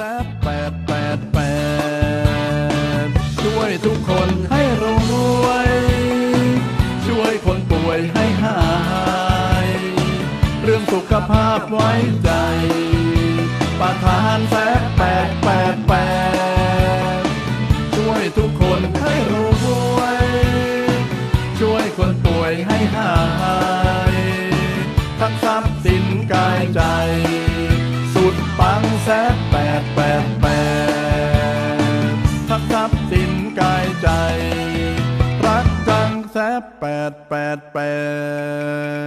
แซบแปดแปดแปดช่วยทุกคนให้รวย ช่วยคนป่วยให้หาย เรื่องสุขภาพไว้ใจ ประธานแซบแปดแปดแปดช่วยทุกคนให้รวย ช่วยคนป่วยให้หาย ทั้งทรัพย์สินกายใจ ทรัพย์สินกายใจ รักจังแสบแปดแปดแปด